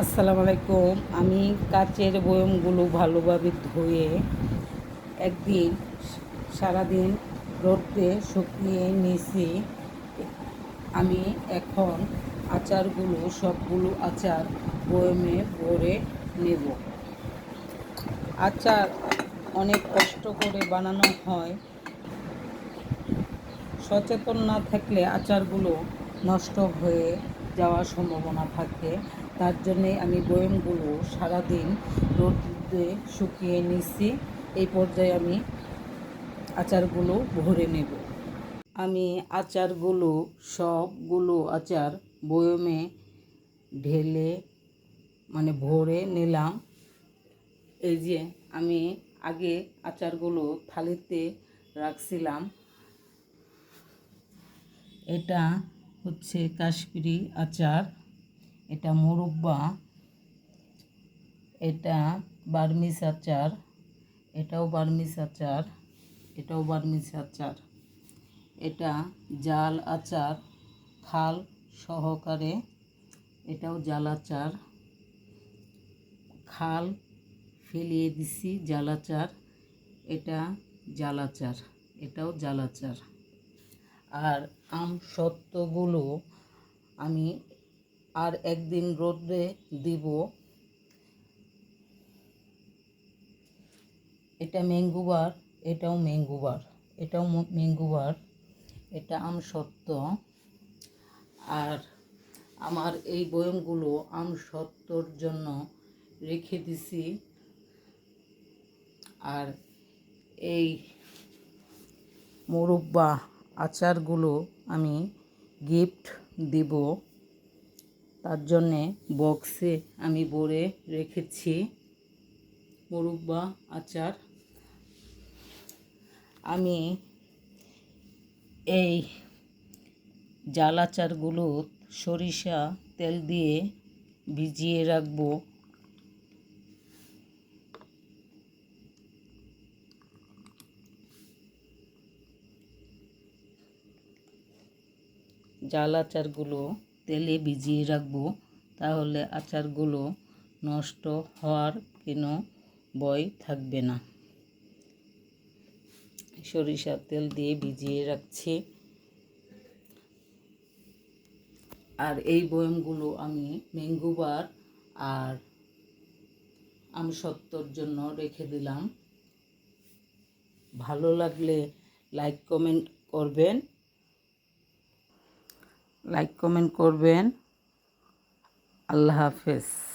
আসসালামু আলাইকুম। আমি কাচের বয়মগুলো ভালোভাবে ধুয়ে একদিন সারাদিন রোদে শুকিয়ে নিয়েছি। আমি এখন আচারগুলো, সবগুলো আচার বয়মে ভরে নেব। আচার অনেক কষ্ট করে বানানো হয়। সচেতন না থাকলে আচারগুলো নষ্ট হয়ে যাওয়ার সম্ভাবনা থাকে। তার জন্যে আমি বয়মগুলো সারাদিন রোদে শুকিয়ে নিচ্ছি এই পর্যায়ে আমি আচারগুলো ভরে নেব। আমি আচারগুলো, সবগুলো আচার বয়মে ঢেলে মানে ভরে নিলাম। এই যে আমি আগে আচারগুলো থালিতে রাখছিলাম। এটা হচ্ছে কাশ্মীরি আচার, এটা মুরব্বা, এটা বার্মিস আচার, এটাও বার্মিস আচার, এটাও বার্মিস আচার। এটা জাল আচার, খাল সহকারে এটাও জাল আচার। খাল ফেলিয়ে দিছি জাল আচার, এটা জাল আচার, এটাও জাল আচার। আর আম সত্ত্বগুলো আমি আর একদিন রোদে দিব। এটা ম্যাঙ্গুবার এটাও ম্যাঙ্গুবার এটাও ম্যাঙ্গুবার এটা আম সত্ত্ব আর আমার এই বয়মগুলো আম সত্ত্বর জন্য রেখে দিছি। আর এই মোরব্বা আচারগুলো আমি গিফট দিব। তার জন্যে বক্সে আমি ভরে রেখেছি মোরব্বা আচার। আমি এই জাল আচারগুলো সরিষা তেল দিয়ে ভিজিয়ে রাখব। জাল আচারগুলো তেলে ভিজিয়ে রাখব, তাহলে আচারগুলো নষ্ট হওয়ার কোনো ভয় থাকবে না। সরিষার তেল দিয়ে ভিজিয়ে রাখছি। আর এই বয়মগুলো আমি ম্যাঙ্গুবার আর আমসত্বর জন্য রেখে দিলাম। ভালো লাগলে লাইক, কমেন্ট করবেন। লাইক কমেন্ট করবেন। আল্লাহ হাফেজ।